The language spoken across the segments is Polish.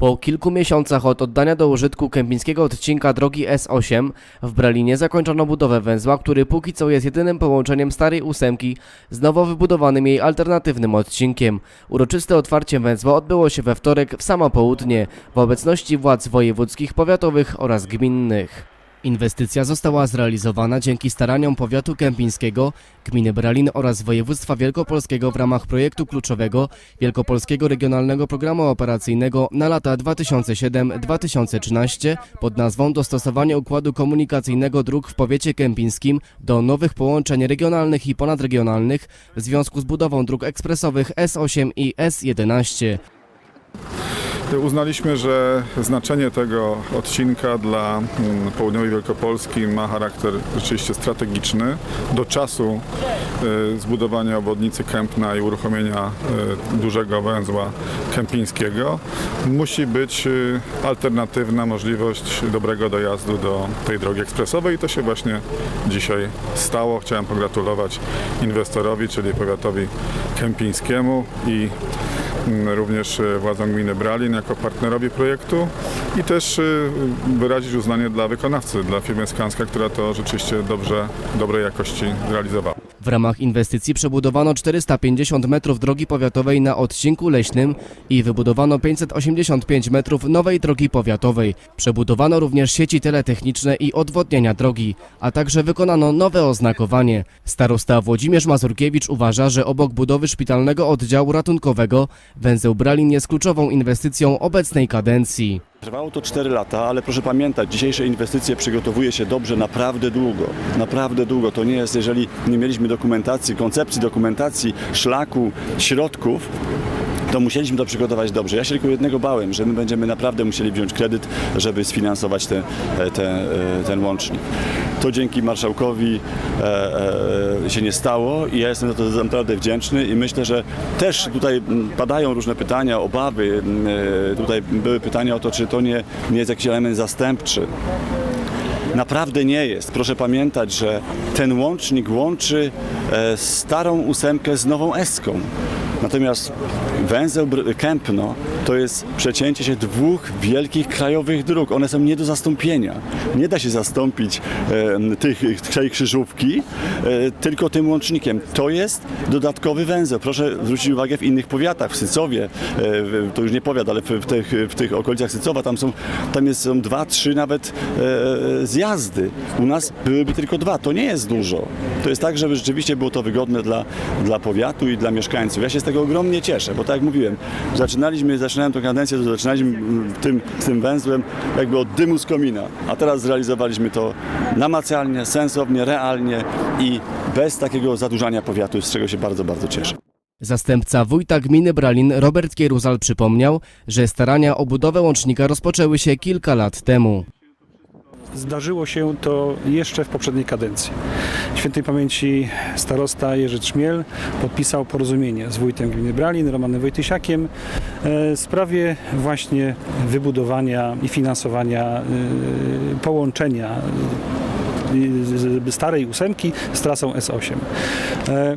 Po kilku miesiącach od oddania do użytku kępińskiego odcinka drogi S8 w Bralinie zakończono budowę węzła, który póki co jest jedynym połączeniem starej ósemki z nowo wybudowanym jej alternatywnym odcinkiem. Uroczyste otwarcie węzła odbyło się we wtorek w samo południe w obecności władz wojewódzkich, powiatowych oraz gminnych. Inwestycja została zrealizowana dzięki staraniom powiatu kępińskiego, gminy Bralin oraz województwa wielkopolskiego w ramach projektu kluczowego Wielkopolskiego Regionalnego Programu Operacyjnego na lata 2007-2013 pod nazwą Dostosowanie układu komunikacyjnego dróg w powiecie kępińskim do nowych połączeń regionalnych i ponadregionalnych w związku z budową dróg ekspresowych S8 i S11. Uznaliśmy, że znaczenie tego odcinka dla mm, południowej Wielkopolski ma charakter rzeczywiście strategiczny. Do czasu y, zbudowania obwodnicy Kępna i uruchomienia y, dużego węzła kępińskiego musi być y, alternatywna możliwość dobrego dojazdu do tej drogi ekspresowej i to się właśnie dzisiaj stało. Chciałem pogratulować inwestorowi, czyli powiatowi kępińskiemu i również e, władzom gminy Bralin jako partnerowi projektu i też e, wyrazić uznanie dla wykonawcy, dla firmy Skanska, która to rzeczywiście dobrze, dobrej jakości zrealizowała. W ramach inwestycji przebudowano 450 metrów drogi powiatowej na odcinku leśnym i wybudowano 585 metrów nowej drogi powiatowej. Przebudowano również sieci teletechniczne i odwodnienia drogi, a także wykonano nowe oznakowanie. Starosta Włodzimierz Mazurkiewicz uważa, że obok budowy szpitalnego oddziału ratunkowego węzeł Bralin jest kluczową inwestycją obecnej kadencji. Trwało to 4 lata, ale proszę pamiętać, dzisiejsze inwestycje przygotowuje się dobrze naprawdę długo. Naprawdę długo. To nie jest, jeżeli nie mieliśmy dokumentacji, koncepcji dokumentacji, szlaku, środków, to musieliśmy to przygotować dobrze. Ja się tylko jednego bałem, że my będziemy naprawdę musieli wziąć kredyt, żeby sfinansować te, te, ten łącznik. To dzięki marszałkowi e, e, się nie stało i ja jestem za to naprawdę wdzięczny i myślę, że też tutaj padają różne pytania, obawy. E, Tutaj były pytania o to, czy to nie, nie jest jakiś element zastępczy. Naprawdę nie jest. Proszę pamiętać, że ten łącznik łączy e, starą ósemkę z nową eską. Natomiast węzeł Kępno to jest przecięcie się dwóch wielkich krajowych dróg. One są nie do zastąpienia. Nie da się zastąpić e, tych, tej krzyżówki e, tylko tym łącznikiem. To jest dodatkowy węzeł. Proszę zwrócić uwagę w innych powiatach, w Sycowie, e, to już nie powiat, ale w, w, tych, w tych okolicach Sycowa, tam są, tam jest, są dwa, trzy nawet e, zjazdy. U nas byłyby tylko dwa. To nie jest dużo. To jest tak, żeby rzeczywiście było to wygodne dla, dla powiatu i dla mieszkańców. Ja się z tego ogromnie cieszę, bo tak jak mówiłem, zaczynaliśmy, zaczynałem tę kadencję, to zaczynaliśmy mm, tym, tym węzłem jakby od dymu z komina, a teraz zrealizowaliśmy to namacalnie, sensownie, realnie i bez takiego zadłużania powiatu, z czego się bardzo, bardzo cieszę. Zastępca wójta gminy Bralin Robert Kieruzal przypomniał, że starania o budowę łącznika rozpoczęły się kilka lat temu. Zdarzyło się to jeszcze w poprzedniej kadencji. Świętej pamięci starosta Jerzy Trzmiel podpisał porozumienie z wójtem gminy Bralin, Romanem Wojtysiakiem e, w sprawie właśnie wybudowania i finansowania e, połączenia starej ósemki z trasą S8. E,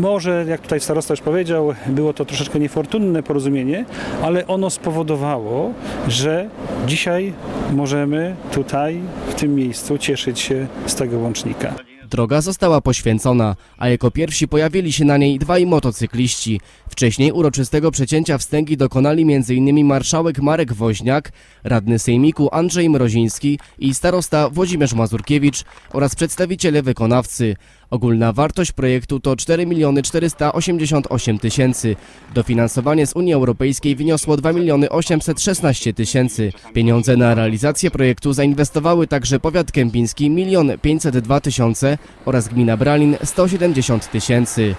Może, jak tutaj starosta już powiedział, było to troszeczkę niefortunne porozumienie, ale ono spowodowało, że dzisiaj możemy tutaj, w tym miejscu, cieszyć się z tego łącznika. Droga została poświęcona, a jako pierwsi pojawili się na niej dwaj motocykliści. Wcześniej uroczystego przecięcia wstęgi dokonali m.in. marszałek Marek Woźniak, radny sejmiku Andrzej Mroziński i starosta Włodzimierz Mazurkiewicz oraz przedstawiciele wykonawcy. Ogólna wartość projektu to 4 488 tysięcy. Dofinansowanie z Unii Europejskiej wyniosło 2 816 tysięcy. Pieniądze na realizację projektu zainwestowały także powiat kępiński 1 502 tysiące oraz gmina Bralin 170 tysięcy.